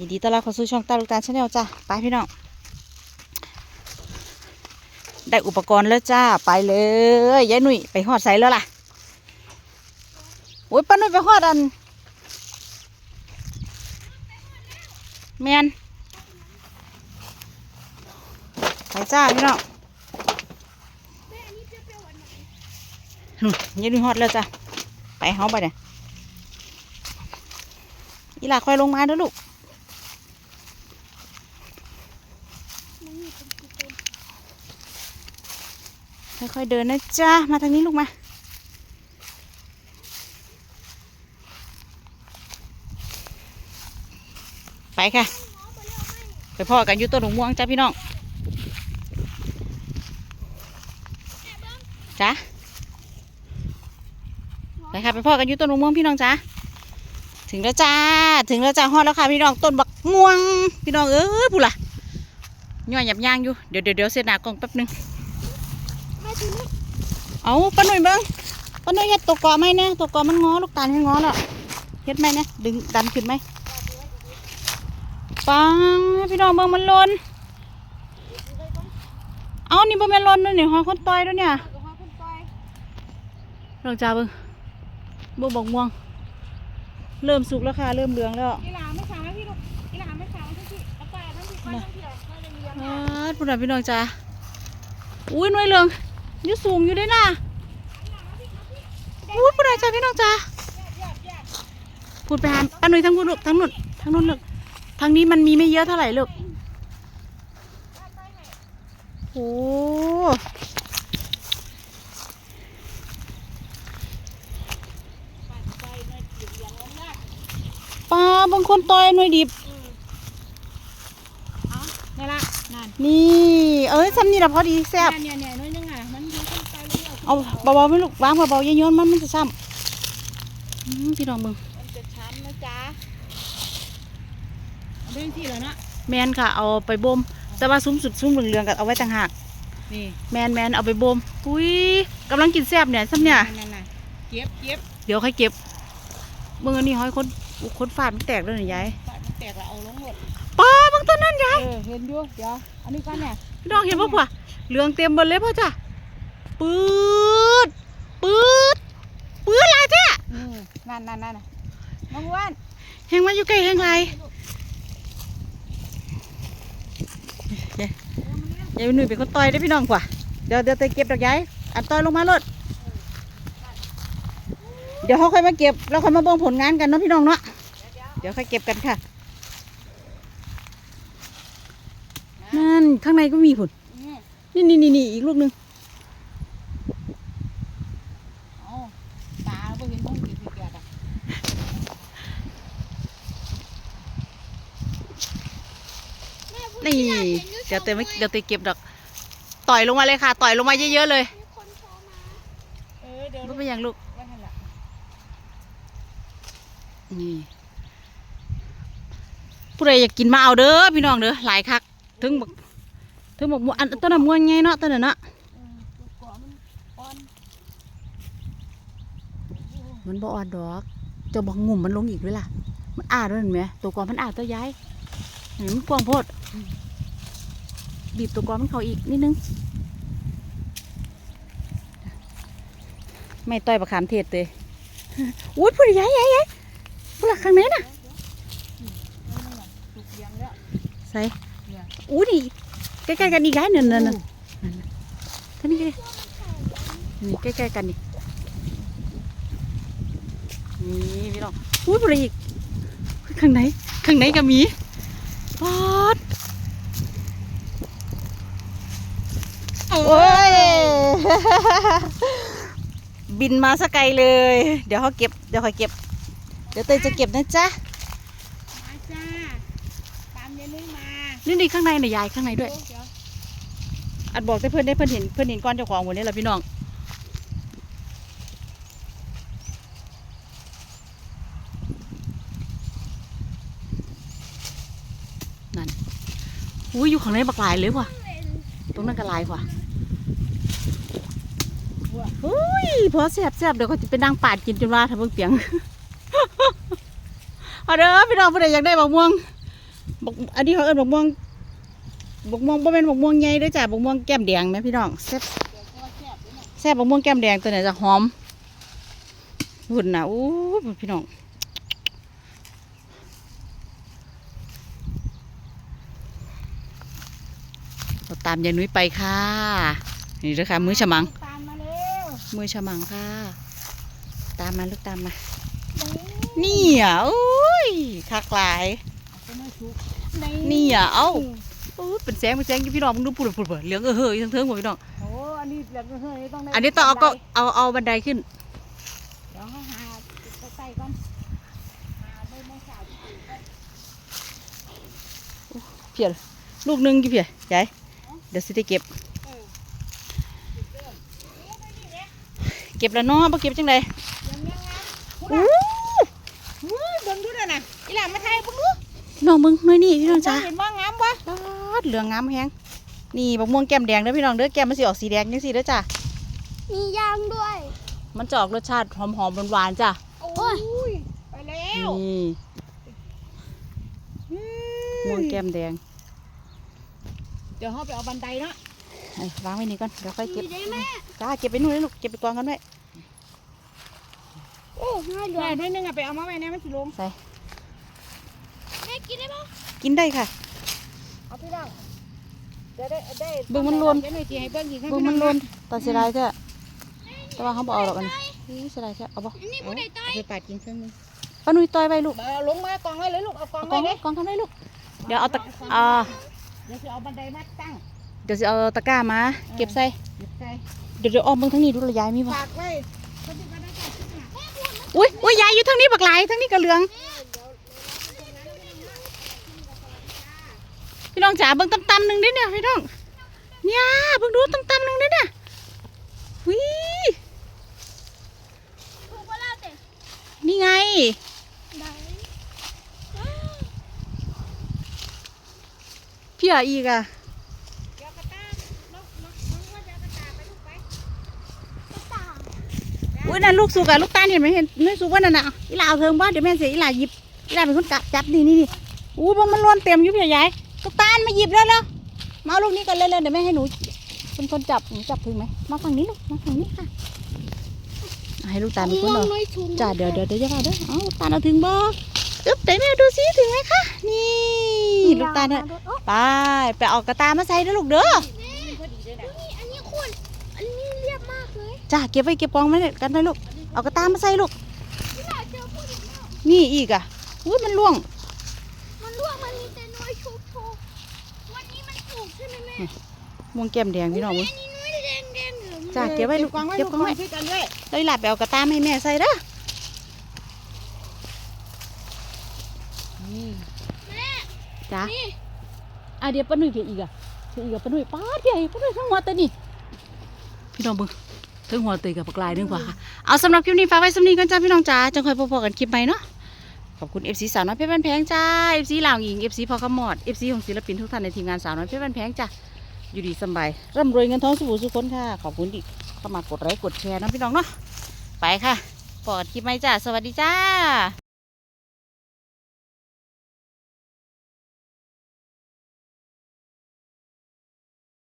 ยินดีต้อนรับเข้าสู่ช่องตาลูกตาชาแนลจ้าไปพี่น้อง ได้อุปกรณ์แล้วจ้า ไปเลยยายหนุ่ยไปหอดใส่แล้วล่ะ โอ้ยป้าหนุ่ยไปหอดอันแมนไปจ้าพี่น้องยายหนุ่ยหอดแล้วจ้าไปเฮาไปเนี่ยอีหลาค่อยลงมาเด้อลูก ค่อยๆเดินนะจ้ามาทางนี้ลูกมาไปค่ะ ไปพ่อกันอยู่ต้นหงม่วงจ้าพี่น้องจ้าไปค่ะไปพ่อกันอยู่ต้นหงม่วงพี่น้องจ้าถึงแล้วจ้า ถึงแล้วจ้าฮอดแล้วค่ะพี่น้องต้นบักม่วง พี่น้องเอ้ยผู้ล่ะย่อยหยับย่างอยู่เดี๋ยวเดี๋ยวเดี๋ยวเสียหนากองแป๊บนึง เอาป้าหน่อยเบิ้งป้าหน่อยเฮ็ดตัวเกาะไหมเนี่ยตัวเกาะมันงอลูกตาลให้งอแล้วเฮ็ดไหมเนี่ยดึงดันขึ้นไหมปังให้พี่น้องเบิ้งมันหล่นเอานี่บ่แม่นหล่นด้วยนี่หอยคนต่อยด้วยเนี่ยกับพ่อคุณปอยลองจ้าเบิ้งบ่บอกม่วง เริ่มสุกแล้วค่ะเริ่มเหลืองแล้วกีฬาไม่ช้าพี่ลูกกีฬาไม่ช้าทั้งที่แล้วไปทั้งที่ไปทั้งที่เราจะเรียนอ่าพุ่นน่ะพี่น้องจ้าอุ้ยหน่วยเหลือง อยู่สูงอยู่เด้น่ะอุ้ยพุ่นน่ะจ้าพี่น้องจ้าพูดไปหาป้าหนุ่ยทั้งพูดลูกทั้งนุ่นทั้งนุ่นลูกทางนี้มันมีไม่เยอะเท่าไหร่ลูกโอ้ปลาบางคนต่อยหน่วยดิบนี่ละนั่นนี่ เอ้ยซ้ำนี่ละพอดีแซ่บเนี่ยเนี่ย เลยเอาเบาๆไม่ลูกวางเบาๆเยอะๆมันมันจะซ้ำอืมพี่น้องมึงมันจะช้ำนะจ๊ะเอาเรื่องที่แล้วเนาะแมนค่ะ เอาไปบ่มแต่ว่าซุ้มสุดซุ้มเหลืองๆกับเอาไว้ต่างหากนี่แมนแมนเอาไปบ่มอุ้ยกำลังกินแซ่บเนี่ยซ้ำเนี่ยนั่นน่ะเก็บเก็บเดี๋ยวค่อยเก็บเมื่อนี้ห้อยคนคนฟาดมันแตกเลยเหรอยายปมันแตกแล้วเอาลงหมดปลาบางต้นนั่นยายเออเห็นอยู่เดี๋ยวอันนี้กันเนี่ยพี่น้องเห็นป่ะพ่อเหลืองเต็มหมดเลยพ่อจ้ะ ปืดปืดปืดอะไรจ้ะอืมนั่นนั่นนั่นน่ะน้องอ้วนแหงมาอยู่ใกล้แหงไรยายยายหนุ่ยเป็นคนต่อยได้อพี่น้องกว่าเดี๋ยวเดี๋ยวเตะเก็บดอกยายอันต่อยลงมาเลยเดี๋ยวเขาค่อยมาเก็บแล้วค่อยมาเบิ่งผลงานกันเนาะพี่น้องเนาะเดี๋ยวค่อยเก็บกันค่ะ นั่นข้างในก็มีผลอืมนี่นี่นี่นี่อีกลูกหนึ่ง เอาตาบ่เห็นมองสีสีแกะอะ นี่ เดี๋ยวเตะไม่เดี๋ยวเตะเก็บดอก ต่อยลงมาเลยค่ะ ต่อยลงมาเยอะๆเลยเออเดี๋ยวรู้เป็นอย่างลูกไว้ให้ละนี่ ผู้ใดอยากกินมาเอาเด้อพี่น้องเด้อหลายคัก ถึงบอกถึงบอกม่วงอันต้นน่ะม่วงไงเนาะต้นน่ะเนาะเออตัวก่อมันอ่อนมันบ่อ่อนดอกเจะบอกงุ่มมันลงอีกเวล่ะ มันอาดด้วยเห็นไหมตัวกอมันอาดตัวย้าย เห็นมันกวางโพด บีบตัวกอมันเขาอีกนิดนึง ไม่ต่อยประคามเทศเลยอุ้ยผู้ใดย้ายย้ายย้ายผู้หลักข้างนน่ะนั่นน่ะใส่เนี่ยอู้นี่ใกล้ๆกันอีกย้ายนั่นนั่นนั่นท่านี้นี่ใกล้ๆกันนี่นี่พี่น้องอุ้ยผู้ใดอีกข้างไหนข้างไหนก็มี ปอดโอ้ย บินมาสกไกลเลย เดี๋ยวเขาเก็บ เดี๋ยวเขาเก็บ เดี๋ยวเตยจะเก็บนะจ๊ะ มาจ้า ตามยายนุ้ยมานี่นี่ข้างในน่ะยายข้างในด้วย เดี๋ยวอัดบอกให้เพื่อนได้เพื่อนเห็นเพื่อนเห็นก้อนเจ้าของวันนี้แหละพี่น้อง อุ้ยอยู่ข้างในบักหลายเลยว่ะตรงนั้นก็หลายว่ะอุ้ยพอแซ่บแซ่บเดี๋ยวก็จะไปนั่งปาดกินจนว่าทำเบิ่งเปียงเอาเด้อพี่น้องผู้ใดอยากได้บักม่วงบักอันนี้เขาเอิ้นบักม่วงบักม่วงบ่แม่นบักม่วงใหญ่ด้อจ้ะบักม่วงแก้มแดงแม่พี่น้องแซ่บแซ่บบักม่วงแก้มแดงตัวไหนจะหอมหุ่นน่ะอู้พี่น้องเรา ตามยายนุ้ยไปค่ะ นี่เด้อค่ะมือฉมัง ตามมาเร็วมือฉมังค่ะ ตามมาลูกตามมา นี่นี่อะโอ้ยคักหลาย นี่อะเอ้าโอ้ยเป็นแสงเป็นแสงอยู่พี่น้องมึงดูปุ่นปุ่นเหลืองเออเฮ้ยทั้งเทิงหมดพี่น้อง โอ้อันนี้เหลือเฮ้ยต้องได้อันนี้ต้องเอาก็เอาเอาบันไดขึ้น เดี๋ยวเขาหาใส่ก่อนหาใบไม้ขาวที่ปลูกก่อนเพียรลูกหนึงกี่เพียใหญ่เดี๋ยวสิได้เก็บเออเก็บแล้วเนาะบ่เก็บจังไดยังยังไงอู้อุ้ยเบิ่งดูด้วยนะอีหลานมาไทยเบิ่งดูพี่น้องมึงหน่อยนี่พี่น้องจ้าเห็นว่างามปะปาดเหลืองงามแฮงนี่บักม่วงแก้มแดงเด้อพี่น้องเด้อแก้มมันสิออกสีแดงจังซี่เด้อจ้ะมียางด้วย มันจะออกรสชาติหอมๆหวานๆจ้ะโอ้ยไปแล้วนี่ม่วงแก้มแดง เดี๋ยวเขาไปเอาบันไดเนาะไอ้วางไว้นี่ก่อนเดี๋ยวค่อยเก็บมีได้แม่จ้าเก็บไปนู่นเลยลูกเก็บไปกองกันไว้โอ้ง่ายเลแม่ยด้วยนึงอะไปเอามาไว้ในมันสิลงใส่แม่กินได้ปะกินได้ค่ะ เอาพี่น้องจะได้ได้เบิ่งมันลนเดี๋ยวหน่อยสิให้เบิ่งอีกข้างเบิ่งมันหล่นตาเสียดายแท้แต่ว่าเขาบ่เอาหรอกอันนี้อู้เสียดายแท้เอาบ่อันนี้ผู้ใดตายไปปาดกินเครื่องนึงป้านุ้ยต่อยไว้ลูก เอาลงมากองไว้เลยลูกเอากองเอากไว้องเลยกองทำได้ลูก เดี๋ยวเอาตะอ่า เดี๋ยวจะเอาบันไดมาตั้งเดี๋ยวจะเอาตะกร้ามาเก็บใส่หยิบใส่เดี๋ยวเดี๋ยวอ้อมเบิ่งทางนี้ดูระยายมีบ่ฝากไว้เขาจะมาได้ใส่ชุดหนักอุ้ยอุ้ยยายอยู่ทางนี้บักหลายทางนี้ก็เหลือง พี่น้องจ๋าเบิ่งตำๆหนึ่งเด้เนี่ยพี่น้องเนี่ยเบิ่งดูตำๆหนึ่งเด้เนี่ยวิถูกว่าแล้วแต่นี่ไง ไปกระต่ายอุ้ยนั่นลูกสุกอะลูกตาลเห็นไหมเห็นไม่สุกว่านั่นน่ะอีหลาเอาเทิงบ้านเดี๋ยวแม่เสียอีหลาหยิบอีหลาเป็นคนจับจับนี่นี่นี่อู้บงมันล้วนเต็มอยู่พี่ยายลูกตาลมาหยิบแล้วแล้วมาเอาลูกนี้กันเร็วๆเดี๋ยวแม่ให้หนูเป็นคนจับหนูจับถึงไหมมาฝั่งนี้ลูกมาฝั่งนี้ค่ะเอาให้ลูกตาลเป็นคนม่วเอางน้อยชุนจ้าเดี๋ยวเดี๋ยวเดี๋ยวจะมาเด้อเอาลูกตาลเอาถึงบ่ อึ๊บไหนแม่ดูซิถึงไหมคะนี่ลูกตาลเนี่ยโอ้ไปไปเอากระตามาใส่เด้อลูกเด้อนี่อันนี้คุณอันนี้เรียบมากเลยจ้าเก็บไว้เก็บกองไว้เนี่ยกันได้ลูกเอากระตามาใส่ลูกที่หลาเจอผู้หญิงแล้วนี่อีกอะอุ้ยมันล่วง มันร่วงมันมีแต่น้อยชุบโชว์วันนี้มันถูกใช่ไหมแม่ม่วงแก้มแดงพี่น้องมึงอันนี้น้อยแดงแดงเหลืองจ้าเก็บไว้ลูกกองไว้เก็บลูกกองไว้ช่วยกันด้วยเลยหลับไปเอากระตามาให้แม่ใส่เด้อ นี่ แม่ จ้านี่อะเดี๋ยวป้าหนุ่ยเพียอีกอะเพียอีกอะป้าหนุ่ยป้าดใหญ่ป้าหนุ่ยทั้งหัวตัวนี่พี่น้องเบิ่งทั้งหัวตัวกับปลากลายนึงกว่าค่ะเอาสำหรับคลิปนี้ฝากไว้สำนี้กันจ้าพี่น้องจ้าจังค่อยพบกันคลิปใหม่เนาะขอบคุณ FC สาวน้อยเพชรบ้านแพงจ้า FC ลาวหญิง FC พอขมอด FC ของศิลปินทุกท่านในทีมงานสาวน้อยเพชรบ้านแพงจ้าอยู่ดีสำบายร่ำรวยเงินทองสุขสุขคนค่ะ ขอบคุณที่เข้ามากดไลค์กดแชร์นะพี่น้องเนาะไปค่ะปอดคลิปใหม่จ้าสวัสดีจ้า